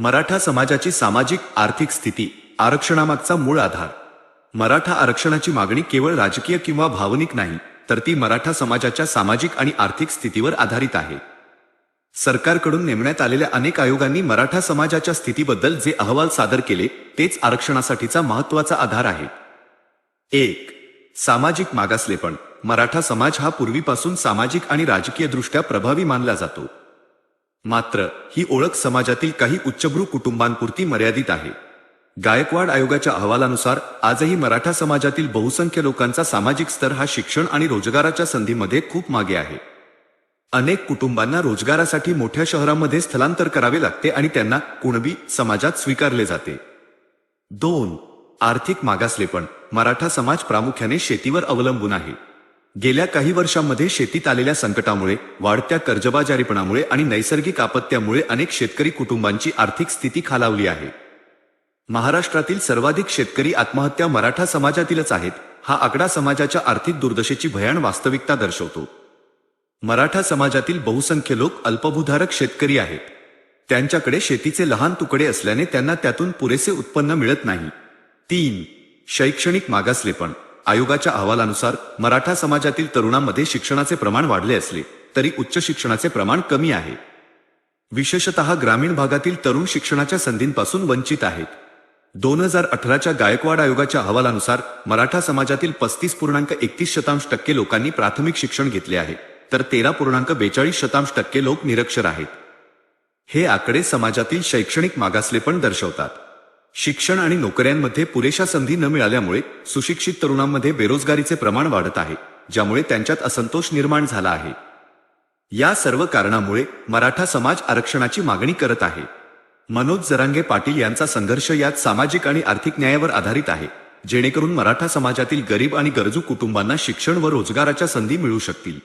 मराठा समाजाची सामाजिक आर्थिक स्थिती आरक्षणामागचा मूळ आधार. मराठा आरक्षणाची मागणी केवळ राजकीय किंवा भावनिक नाही तर ती मराठा समाजाच्या सामाजिक आणि आर्थिक स्थितीवर आधारित आहे. सरकारकडून नेमण्यात आलेल्या अनेक आयोगांनी मराठा समाजाच्या स्थितीबद्दल जे अहवाल सादर केले तेच आरक्षणासाठीचा महत्त्वाचा आधार आहे. एक सामाजिक मागासलेपण. मराठा समाज हा पूर्वीपासून सामाजिक आणि राजकीयदृष्ट्या प्रभावी मानला जातो. मात्र ही ओळख समाजातील काही उच्चभ्रू कुटुंबांपुरती मर्यादित आहे. गायकवाड आयोगाच्या अहवालानुसार आजही मराठा समाजातील बहुसंख्य लोकांचा सामाजिक स्तर हा शिक्षण आणि रोजगाराच्या संधीमध्ये खूप मागे आहे. अनेक कुटुंबांना रोजगारासाठी मोठ्या शहरांमध्ये स्थलांतर करावे लागते आणि त्यांना कुणबी समाजात स्वीकारले जाते. दोन आर्थिक मागासलेपण. मराठा समाज प्रामुख्याने शेतीवर अवलंबून आहे. गेल्या काही वर्षांमध्ये शेतीत आलेल्या संकटामुळे वाढत्या कर्जबाजारीपणामुळे आणि नैसर्गिक आपत्त्यामुळे अनेक शेतकरी कुटुंबांची आर्थिक स्थिती खालावली आहे. महाराष्ट्रातील सर्वाधिक शेतकरी आत्महत्या मराठा समाजातीलच आहेत हा आकडा समाजाच्या आर्थिक दुर्दशेची भयान वास्तविकता दर्शवतो. मराठा समाजातील बहुसंख्य लोक अल्पभूधारक शेतकरी आहेत. त्यांच्याकडे शेतीचे लहान तुकडे असल्याने त्यांना त्यातून पुरेसे उत्पन्न मिळत नाही. तीन शैक्षणिक मागासलेपण. आयोगाच्या अहवालानुसार मराठा समाजातील तरुणांमध्ये शिक्षणाचे प्रमाण वाढले असले तरी उच्च शिक्षणाचे प्रमाण कमी आहे. विशेषतः ग्रामीण भागातील तरुण शिक्षणाच्या संधींपासून वंचित आहेत. दोन हजार अठराच्या गायकवाड आयोगाच्या अहवालानुसार मराठा समाजातील पस्तीस पूर्णांक एकतीस शतांश टक्के लोकांनी प्राथमिक शिक्षण घेतले आहे तर तेरा पूर्णांक बेचाळीस शतांश टक्के लोक निरक्षर आहेत. हे आकडे समाजातील शैक्षणिक मागासलेपण दर्शवतात. शिक्षण आणि नोकऱ्यांमध्ये पुरेशा संधी न मिळाल्यामुळे सुशिक्षित तरुणांमध्ये बेरोजगारीचे प्रमाण वाढत आहे ज्यामुळे त्यांच्यात असंतोष निर्माण झाला आहे. या सर्व कारणामुळे मराठा समाज आरक्षणाची मागणी करत आहे. मनोज जरांगे पाटील यांचा संघर्ष यात सामाजिक आणि आर्थिक न्यायावर आधारित आहे जेणेकरून मराठा समाजातील गरीब आणि गरजू कुटुंबांना शिक्षण व रोजगाराच्या संधी मिळू शकतील.